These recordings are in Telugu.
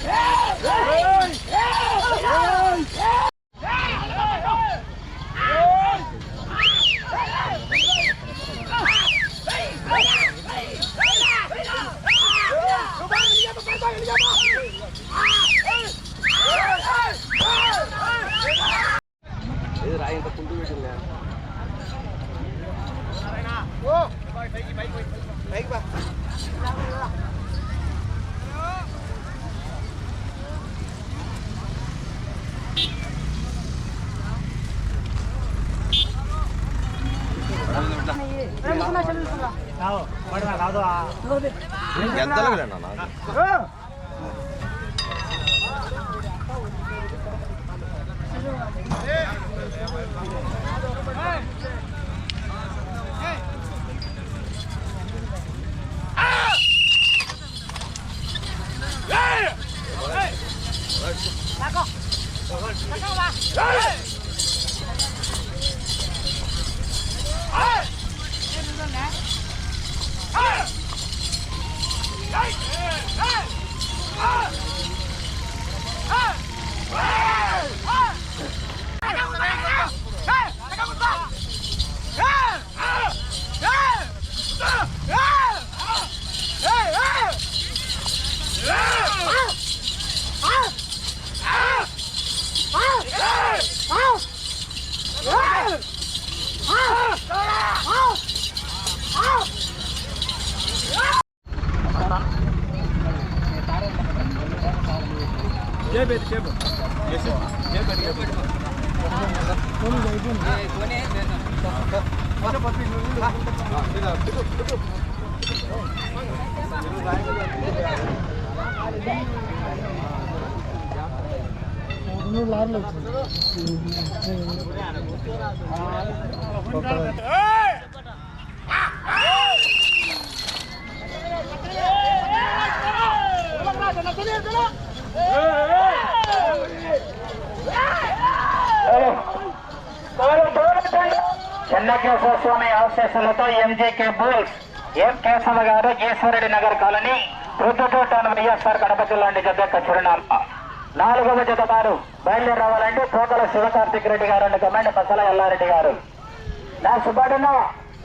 Yeah! 哎哎哎来哎来吃吧来 చెన్నకేశ్వర స్వామి ఆశీస్సులతో ఎంజేకే బోల్స్ ఎం కేశవ గారు ఈశ్వరుడి నగర్ కాలనీ రుద్దుటోటాను వైఎస్ఆర్ కడప జిల్లా జత యొక్క చిరునామా. నాలుగవ జత వారు బయలుదేరి రావాలంటే పోకల శివకార్తిక్ రెడ్డి గారు అండ్ కమాండ్ పసల ఎల్లారెడ్డి గారు. నా సుబ్బాడన్న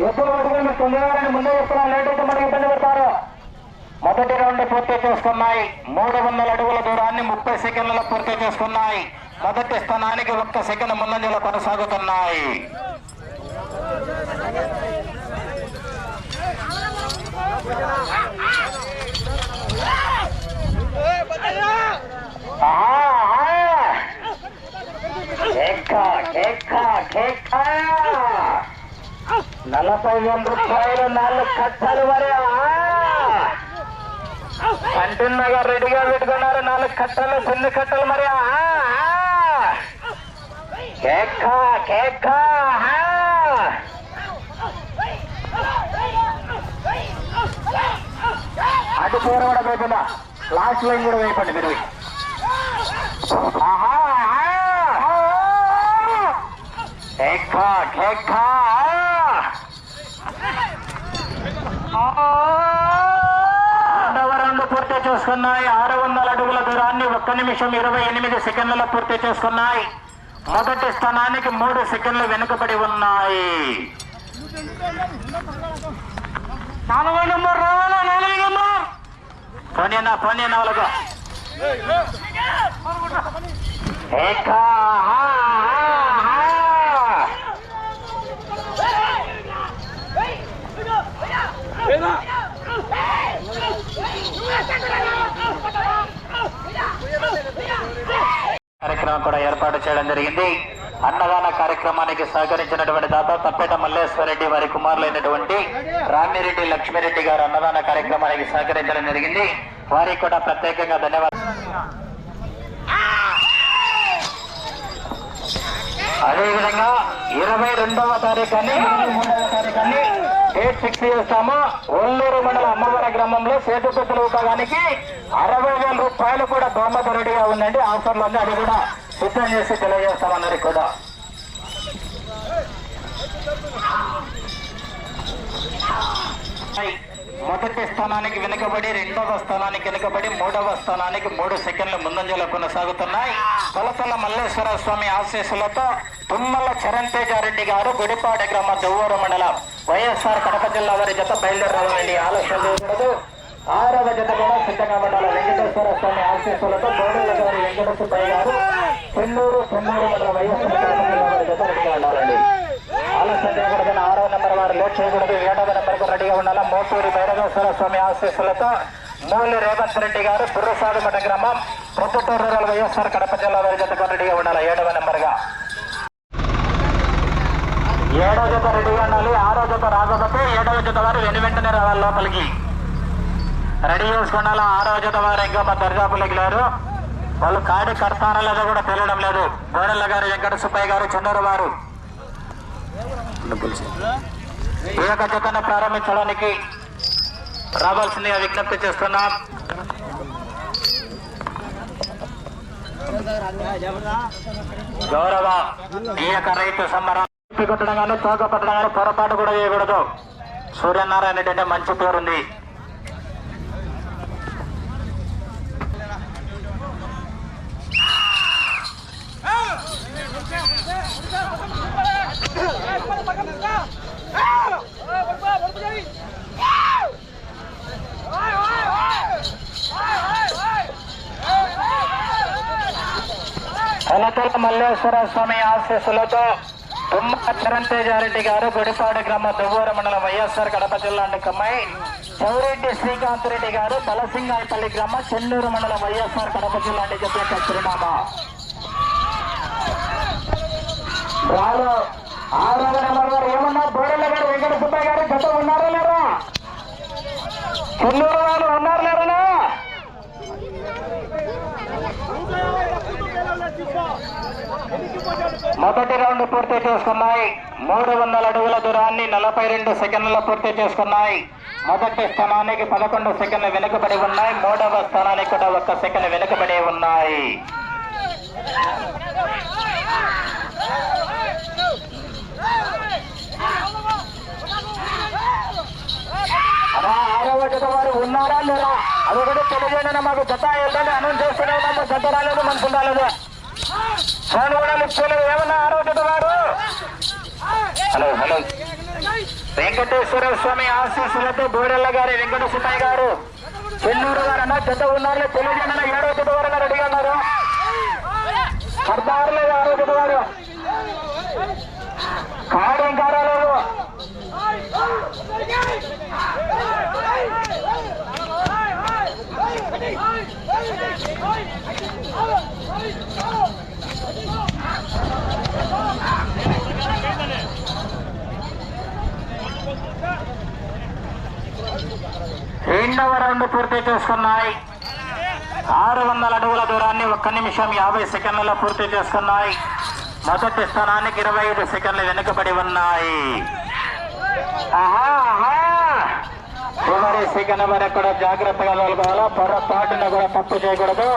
ఎప్పుడు పట్టుకుని మీరు తొందరగా ముందే చెప్తున్నాను. లేట్ అయితే మనకి ఇబ్బంది పెడతారు. మొదటి రౌండ్ పూర్తి చేసుకున్నాయి. మూడు వందల అడుగుల దూరాన్ని ముప్పై సెకండ్లలో పూర్తి చేసుకున్నాయి. మొదటి స్థానానికి ఒక్క సెకండ్ ముందంజలో కొనసాగుతున్నాయి ఆహా, ఆహా. కేక, కేక, కేక. నలభై వేల రూపాయలు నాలుగు కట్టాలు మరి అంటున్నగా రెడీగా పెట్టుకున్నారు నాలుగు కట్టలు చిన్న కట్టలు మరి కేక్క కేక్క! కేక కూడా వేయకుండా లాస్ట్ లైన్ కూడా వేయకండి మీరు. రెండవ రౌండ్ పూర్తి చేసుకున్నాయి. ఆరు వందల అడుగుల దూరాన్ని ఒక్క నిమిషం ఇరవై ఎనిమిది సెకండ్లలో పూర్తి చేసుకున్నాయి. మొదటి స్థానానికి మూడు సెకండ్లు వెనుకబడి ఉన్నాయి. నాలుగో నెంబర్ రావాలా నాలుగు నెంబర్. పోనీనా పోనీనా వాళ్ళకు కార్యక్రమం కూడా ఏర్పాటు చేయడం జరిగింది. అన్నదాన కార్యక్రమానికి సహకరించినటువంటి దాత తప్పేట మల్లేశ్వరరెడ్డి వారి కుమారులైనటువంటి రామిరెడ్డి లక్ష్మిరెడ్డి గారు అన్నదాన కార్యక్రమానికి సహకరించడం జరిగింది. వారికి కూడా ప్రత్యేకంగా ధన్యవాదాలు. అదేవిధంగా ఇరవై రెండవ తారీఖుని ఇరవై మూడవ తారీఖుని డేట్ ఫిక్స్ చేస్తాము. ఒల్లూరు మండల అమ్మవారి గ్రామంలో సేతుపెట్టుల విభాగానికి అరవై వేల రూపాయలు కూడా బహుమతి రెడీగా ఉందండి. ఆఫర్లు ఉంది అది కూడా సిద్ధం చేసి తెలియజేస్తామన్నది కూడా మొదటి స్థానానికి వెనుకబడి రెండవ స్థానానికి వెనుకబడి మూడవ స్థానానికి మూడు సెకండ్ల ముందంజలో కొనసాగుతున్నాయి. కొలతల మల్లేశ్వర స్వామి ఆశీస్సులతో తుమ్మల చరణ్ తేజారెడ్డి గారు గుడిపాడ గ్రామ దువ్వూరు మండలం వైఎస్ఆర్ కడప జిల్లా వారి జత బయలుదేరాలని ఆలోచన చేయకూడదు. ఆరవ జత కూడా సిద్ధంగా మండలం వెంకటేశ్వర స్వామి ఆశీస్సులతో బోడల గారి వెంకటేశ్వరయ్య గారు చెన్నూరు చెన్నూరు మండల వైఎస్ఆర్ జత రెడీగా ఉండాలండి. ఆలస్యం చేయకూడదని ఆరో నెంబర్ వారు లేట్ చేయకూడదు. ఏడవ నెంబర్కు రెడీగా ఉండాలా? మోటూరి భైరవేశ్వర స్వామి ఆశీస్సులతో మూలి రేవంత్ రెడ్డి గారు పుర్రసాగుమట గ్రామం ప్రొద్దుటూరు రూరల్ వైఎస్ఆర్ కడప జిల్లా వారి జతకు రెడీగా ఉండాలి? ఏడవ నెంబర్గా ఏడవ జత రెడీగా ఉండాలి. ఆరో జత రాకపోతే ఏడవ జత వారు వెను వెంటనే రావాలి లోపలికి. రెడీ చేసుకున్నాలా? ఆ రోజు వారు ఇంకా మా దర్జాపులకి లేరు వాళ్ళు కాడి కడతారా లేదో కూడా తెలియడం లేదు. గోడెల్ల గారు వెంకట సుబ్బయ్య గారు చెన్నూరు వారు. ఈ యొక్క జతను ప్రారంభించడానికి రావాల్సిందిగా విజ్ఞప్తి చేస్తున్నాం. గౌరవ ఈ యొక్క రైతు సంబరం కొట్టడం కానీ తోక కొట్టడం కానీ పొరపాటు కూడా చేయకూడదు. సూర్యనారాయణ రెడ్డి అంటే మంచి పేరుంది. కొలతల మల్లేశ్వర స్వామి ఆశీస్సులతో తుమ్మ చిరంతేజారెడ్డి గారు గుడిపాడు గ్రామ దువ్వూర మండలం వైఎస్ఆర్ కడప జిల్లా కమ్మాయి. చౌరెడ్డి శ్రీకాంత్ రెడ్డి గారు తలసింగాయపల్లి గ్రామ చెన్నూరు మండలం వైఎస్ఆర్ కడప జిల్లా చెప్పే చిరునామా. రాలో ఆరవ నెంబర్ వారు ఏమన్నా బోడెల గారు వెంకట సుబ్బయ్య గారు గత ఉన్నారా లేరా చెన్నూరు వారు ఉన్నారా మొదటి రౌండ్ పూర్తి చేసుకున్నాయి. మూడు వందల అడుగుల దూరాన్ని నలభై రెండు సెకండ్లలో పూర్తి చేసుకున్నాయి. మొదటి స్థానానికి పదకొండు సెకండ్లు వెనుకబడి ఉన్నాయి. మూడవ స్థానానికి కూడా ఒక్క సెకండ్ వెనుకబడి ఉన్నాయి. వారు ఉన్నారా లేరా అది కూడా తెలియజేయండి మాకు జత వెళ్ళండి అనౌన్స్ చేస్తూనే ఉన్నాము జత రాలేదు మనకు రాలేదు ఫోన్ కూడా ఏమన్నా ఆరవ హలో హలో. వెంకటేశ్వర స్వామి ఆశీస్సులతో బోరెల్ల గారి వెంకట సుబ్బయ్య గారు. చెన్నూరు గారన్న జత ఉన్నారు తెలియజేయన ఏడో జత వారన్న రెడీగా ఉన్నారు. పడతారు ఆరో జత వారు. కాడం రెండవ రౌండ్ పూర్తి చేసుకున్నాయి. ఆరు వందల అడుగుల దూరాన్ని ఒక్క నిమిషం యాభై సెకండ్లలో పూర్తి చేసుకున్నాయి. మొదటి స్థానానికి ఇరవై ఐదు సెకండ్లు వెనుకబడి ఉన్నాయి. చివరి సెకండ్ వరకు కూడా జాగ్రత్తగా తోలుకోవాలా పొరపాటున కూడా తప్పు చేయకూడదు.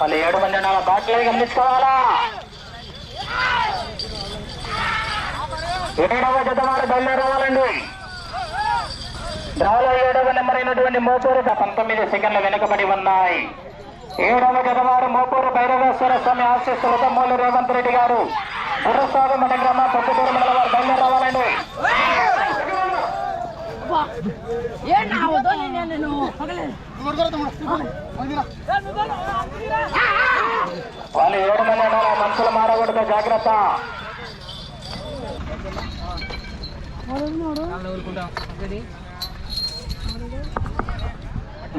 మళ్ళీ ఏడు మంది నా బాటలే గమనించుకోవాలా? ఏడవ జత వారు బయలుదేరవాలండి డ్రాలో ఏడవ నెంబర్ అయినటువంటి మోపూరు పంతొమ్మిది సెకండ్లు వెనుకబడి ఉన్నాయి. ఏడవ గతవారు మోపూరు భైరవేశ్వర స్వామి ఆశీస్సులతో మూలు రేవంత్ రెడ్డి గారు. గురుస్వామి మన గ్రామ పొద్దుటూరు మండల వారు బయలుదేరి రావాలండి. వాళ్ళు ఏడు మంది మనుషులు మారకూడదు జాగ్రత్త. ఊరుకుంటా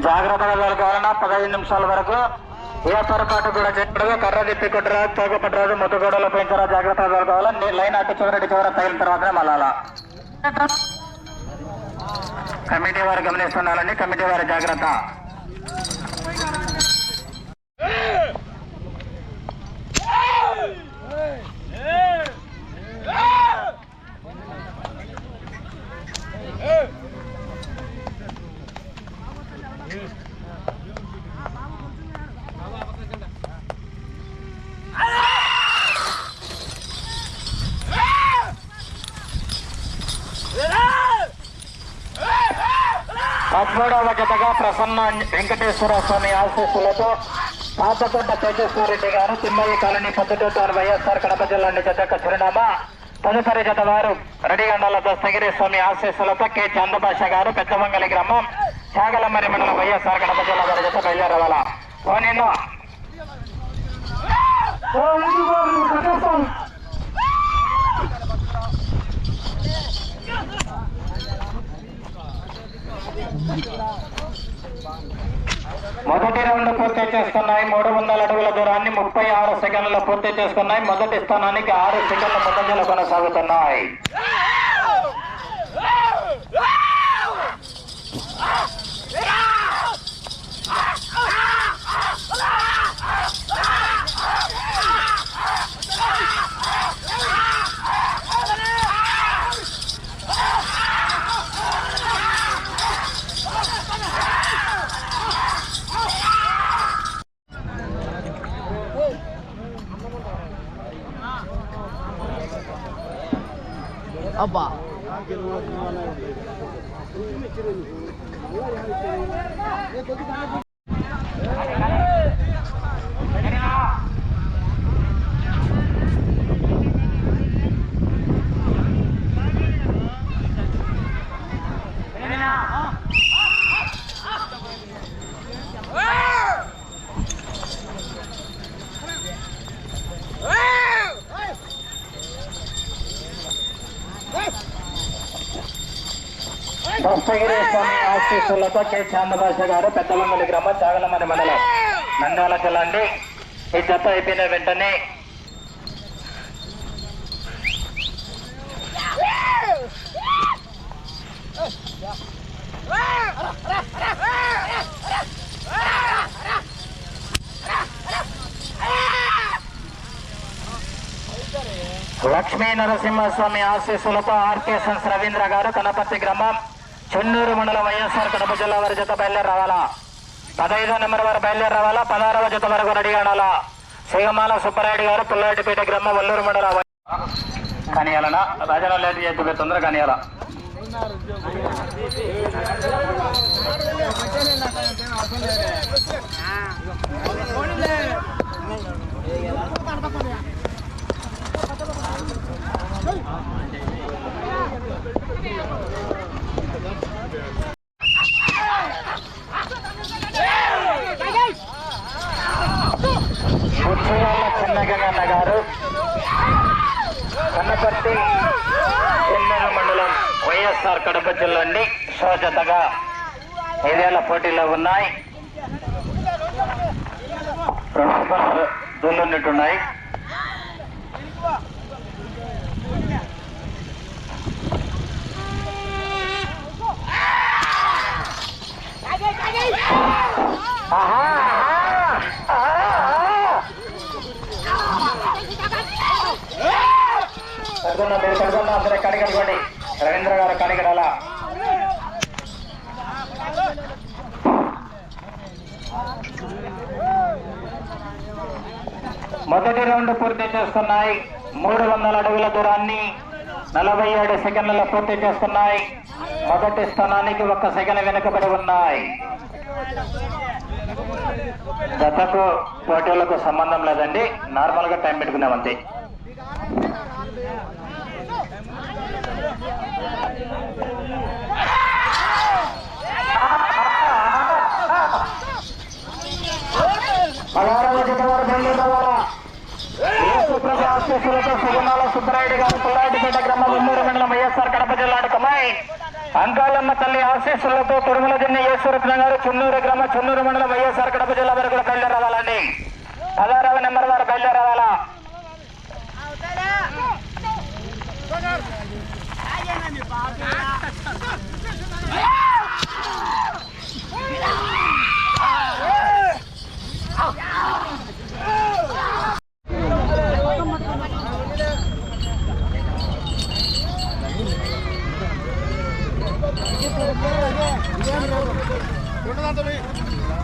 జాగ్రత్తగా జరగాలన్న పదహైదు నిమిషాల వరకు ఏ పొరపాటు కూడా చేయకూడదు. కర్ర తిప్పి కొట్టరాదు తోకపట్టరాదు ముట్టుగోడలో పెంచరా జాగ్రత్తగా వెళ్ళాలి? లైన్ అటు చివరి చివర తగిన తర్వాతనే మళ్ళాలా? కమిటీ వారు గమనిస్తున్నారండి కమిటీ వారి జాగ్రత్త. ప్రసన్న వెంకటేశ్వర స్వామి ఆశీస్సులతో పాతకొండ తేజస్వర రెడ్డి గారు తిమ్మయ్య కాలనీ పొద్దుటూరు వైఎస్ఆర్ కడప జిల్లా నుండి జత చిరునామా. తదుపరి జత వారు రెడ్డిగండాల దస్తగిరి స్వామి ఆశీస్సులతో కె. చంద్రభాష గారు పెద్దమంగళి గ్రామం చాగలమరి మండలం వైఎస్ఆర్ కడప జిల్లా వారి జత బయలుదేరవాల. ఓ నిన్ను ఓ ఇంటికి పో, నువ్వు కట్టేస్తావు. మొదటి రౌండ్ పూర్తి చేస్తున్నాయి. మూడు వందల అడుగుల దూరాన్ని ముప్పై ఆరు సెకండ్లలో పూర్తి చేస్తున్నాయి. మొదటి స్థానానికి ఆరు సెకండ్ల ముందంజలు కొనసాగుతున్నాయి. அப்பா. ఆశీస్సులతో కె చాందభాష గారు పెద్దలంగలి గ్రామం చాగలమని మండలం. నంద్యాల జిల్లా అండి ఈ జత అయిపోయిన వెంటనే లక్ష్మీ నరసింహస్వామి ఆశీస్సులతో ఆర్కే సన్స్ రవీంద్ర గారు కనపర్తి గ్రామం చెన్నూరు మండలం వైఎస్ఆర్ కడప జిల్లా వారి జత బయలుదేరి రావాలా? పదహైదో నెంబర్ వారు బయలుదేరి రావాలా? పదహారవ జత వరకు రెడీ ఆడాలా సింగమాల సుబ్బరాయుడు గారు పుల్లాటిపేట గ్రామం వల్లూరు మండల కనియాలనా? రాజనా లేట్ చేసి తొందర కనియాల ఉత్సవాల చిన్నగంగన్న గారు కన్నపర్తి ఎన్నెల మండలం వైఎస్ఆర్ కడప జిల్లా అండి సోజతగా ఐదేళ్ళ పోటీలో ఉన్నాయి రెండు దున్నున్నట్టున్నాయి ఆహా, ఆహా, ఆహా. కడుగున్నా మీరు కడుగున్నా అందరూ కడిగడుకోండి రవీంద్ర గారు కడిగడాలా మొదటి రౌండ్ పూర్తి చేస్తున్నాయి. మూడు వందల అడుగుల దూరాన్ని నలభై ఏడు సెకండ్లలో పూర్తి చేస్తున్నాయి. మొదటి స్థానానికి ఒక్క సెకండ్ వెనుకబడి ఉన్నాయి. జతకు పోటీలకు సంబంధం లేదండి. నార్మల్గా టైం పెట్టుకున్నాం అంతే. పదహారవ జత వారు బయలుదేరాలా యేసుప్రభు ఆశీస్సులతో సుగుణాల సుబ్బరాయుడు గారు పుల్లాటిపేట గ్రామం ఉమ్మూరు మండలం వైఎస్ఆర్ కడప జిల్లా కమాయ్ అంకాలమ్మ తల్లి ఆశీస్సులతో తిరుమల జిన్న ఈశ్వరత్న గారు చున్నూరు గ్రామ చున్నూరు మండలం వైఎస్ఆర్ కడప జిల్లా వరకు కూడా బయలుదేరావాలండి. పదహారవ నెంబర్ వారు బయలుదేరావాలా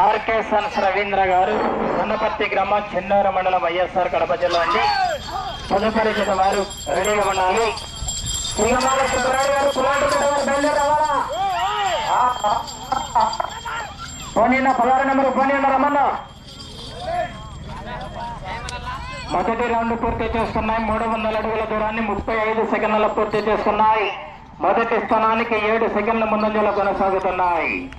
ఆర్కే సన్స్ రవీంద్ర గారు ఉన్నపర్తి గ్రామం చెన్నూరు మండలం వైఎస్ఆర్ కడప జిల్లా అండి. తదుపరి జత వారు రెడీగా ఉండాలి. సింగమాల పదహారు నెంబర్ పోనీ అయినా రమ్మన్నా. మొదటి రౌండ్ పూర్తి చేస్తున్నాయి. మూడు వందల అడుగుల దూరాన్ని ముప్పై ఐదు సెకండ్ల పూర్తి చేస్తున్నాయి. మొదటి స్థానానికి ఏడు సెకండ్ల ముందంజలో కొనసాగుతున్నాయి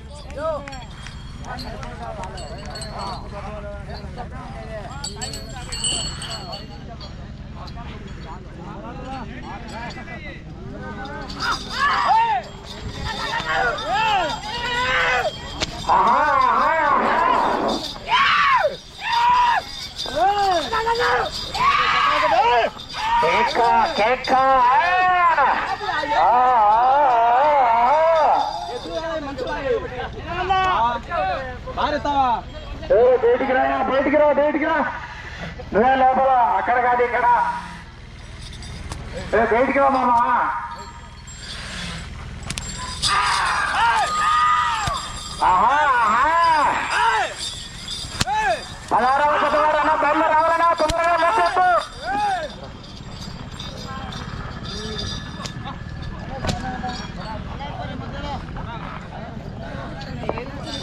ఆహా, ఆహా. కేక కేక ఆ, ఆ, ఆ, ఆ. ఏ, బయటికి రా బయటికి రా బయటికి రా. నువ్వే లోపల అక్కడ కాదు ఇక్కడ. బయటికి రా మామా. ఆహా ఆహా. పదహారవ శతవారన్నా బయలు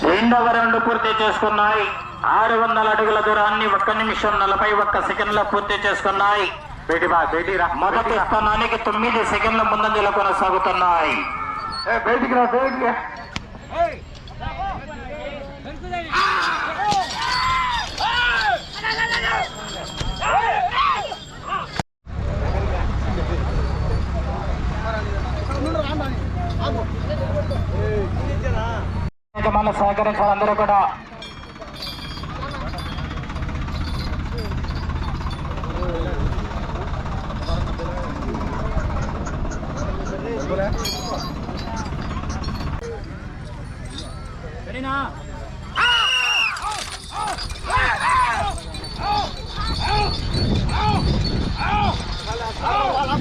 రెండవ రౌండ్ పూర్తి చేసుకున్నాయి ఆరు వందల అడుగుల దూరాన్ని ఒక్క నిమిషం నలభై ఒక్క సెకండ్ల పూర్తి చేసుకున్నాయి మొదటి స్థానానికి తొమ్మిది సెకండ్ల ముందంజలో కొనసాగుతున్నాయి బయటికి రా బయటికి యజమానులు సహకరించాలి అందరూ కూడా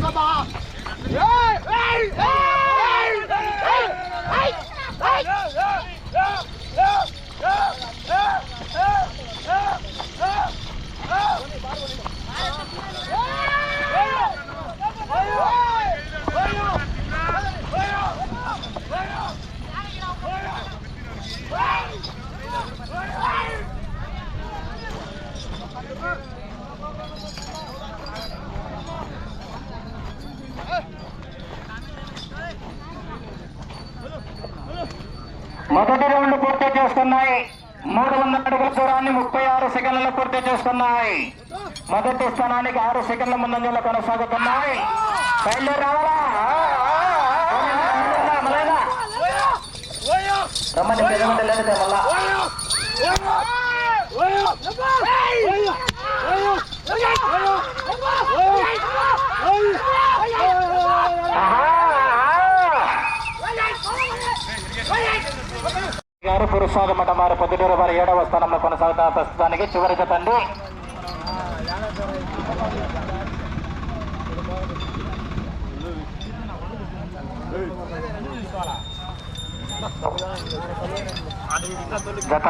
Oh, స్థానానికి ఆరు సెకండ్ల ముందంజలో కొనసాగుతున్నాయి. బయలుదేరి రావాలా? రమ్మని పెద్దమంటే మళ్ళా. గారు పురుషాద మఠ వారి పొద్దుటూరు వారి ఏడవ స్థానంలో కొనసాగుతున్న ప్రస్తుతానికి చివరి జతండి జత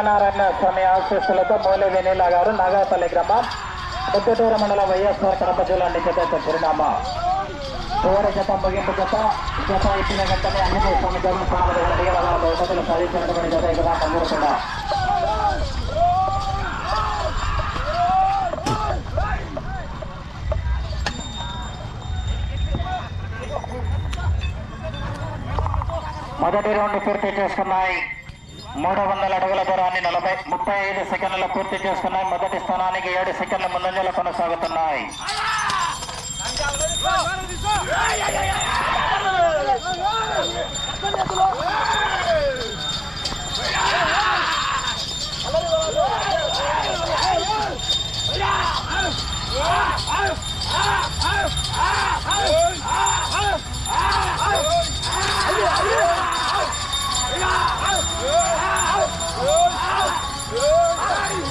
మిగి- స్వామి ఆశీస్సులతో మౌలి వెనీల గారు నాగాపల్లి గ్రామం పొద్దుటూరు మండలం వైఎస్ఆర్ కడప జిల్లా నిజత చిరునామా చివరి జత ముగింపు జత జత ఇచ్చిన గంటనే అన్ని స్వామి జగన్ స్వామి బహుమతులు సాధించినటువంటి జత ఇక్కడ పొందుతున్నా మొదటి రౌండ్ పూర్తి చేసుకున్నాయి. మూడు వందల అడుగుల దూరాన్ని నలభై ముప్పై ఐదు సెకండ్లు పూర్తి చేసుకున్నాయి. మొదటి స్థానానికి ఏడు సెకండ్ల ముందంజలు కొనసాగుతున్నాయి. Ai! Ai! Ai!